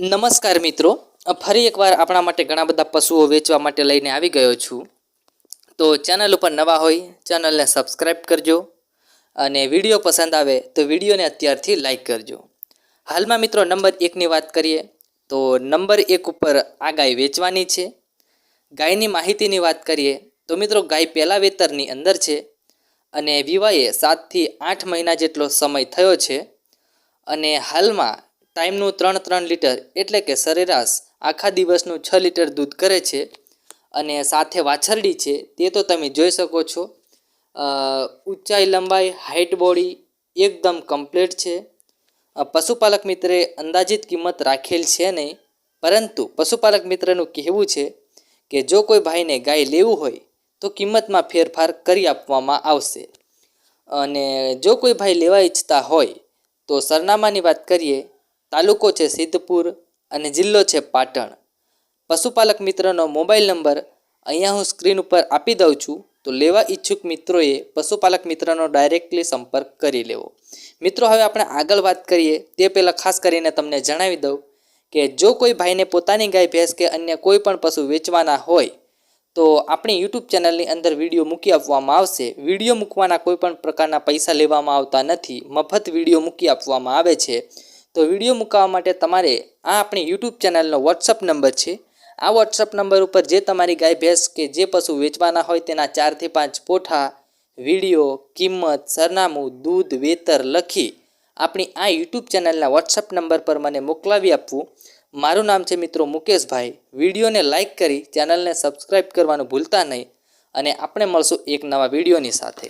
નમસ્કાર મિત્રો. ફરી એકવાર આપણા માટે ઘણા બધા પશુઓ વેચવા માટે લઈને આવી ગયો છું. તો ચેનલ ઉપર નવા હોય, ચેનલને સબસ્ક્રાઈબ કરજો અને વીડિયો પસંદ આવે તો વિડીયોને અત્યારથી લાઈક કરજો. હાલમાં મિત્રો નંબર એકની વાત કરીએ તો નંબર એક ઉપર આ ગાય વેચવાની છે. ગાયની માહિતીની વાત કરીએ તો મિત્રો ગાય પહેલાં વેતરની અંદર છે અને વિવાહે સાતથી આઠ મહિના જેટલો સમય થયો છે. અને હાલમાં ટાઈમનું ત્રણ ત્રણ લીટર એટલે કે સરેરાશ આખા દિવસનું છ લીટર દૂધ કરે છે અને સાથે વાછરડી છે, તે તો તમે જોઈ શકો છો. ઊંચાઈ લંબાઈ હાઇટ બોડી એકદમ કમ્પ્લીટ છે. પશુપાલક મિત્રે અંદાજિત કિંમત રાખેલ છે નહીં, પરંતુ પશુપાલક મિત્રનું કહેવું છે કે જો કોઈ ભાઈને ગાય લેવું હોય, તો કિંમતમાં ફેરફાર કરી આપવામાં આવશે. અને જો કોઈ ભાઈ લેવા ઈચ્છતા હોય, તો સરનામાની વાત કરીએ તાલુકો છે સિદ્ધપુર અને જિલ્લો છે પાટણ. પશુપાલક મિત્રનો મોબાઈલ નંબર અહીંયા હું સ્ક્રીન ઉપર આપી દઉં છું, તો લેવા ઈચ્છુક મિત્રોએ પશુપાલક મિત્રનો ડાયરેક્ટલી સંપર્ક કરી લેવો. મિત્રો, હવે આપણે આગળ વાત કરીએ. તે પહેલાં ખાસ કરીને તમને જણાવી દઉં કે જો કોઈ ભાઈને પોતાની ગાય, ભેંસ કે અન્ય કોઈ પણ પશુ વેચવાના હોય, તો આપણી યુટ્યુબ ચેનલની અંદર વીડિયો મૂકી આપવામાં આવશે. વીડિયો મૂકવાના કોઈ પણ પ્રકારના પૈસા લેવામાં આવતા નથી. મફત વીડિયો મૂકી આપવામાં આવે છે. તો વીડિયો મૂકાવવા માટે તમારે આ આપણી યુટ્યુબ ચેનલનો વોટ્સઅપ નંબર છે. આ વોટ્સઅપ નંબર ઉપર જે તમારી ગાય, ભેંસ કે જે પશુ વેચવાના હોય તેના ચારથી પાંચ પોઠા, વીડિયો, કિંમત, સરનામું, દૂધ, વેતર લખી આપણી આ યુટ્યુબ ચેનલના વોટ્સઅપ નંબર પર મને મોકલાવી આપવું. મારું નામ છે મિત્રો મુકેશભાઈ. વિડીયોને લાઇક કરી ચેનલને સબસ્ક્રાઈબ કરવાનું ભૂલતા નહીં અને આપણે મળશું એક નવા વિડીયોની સાથે.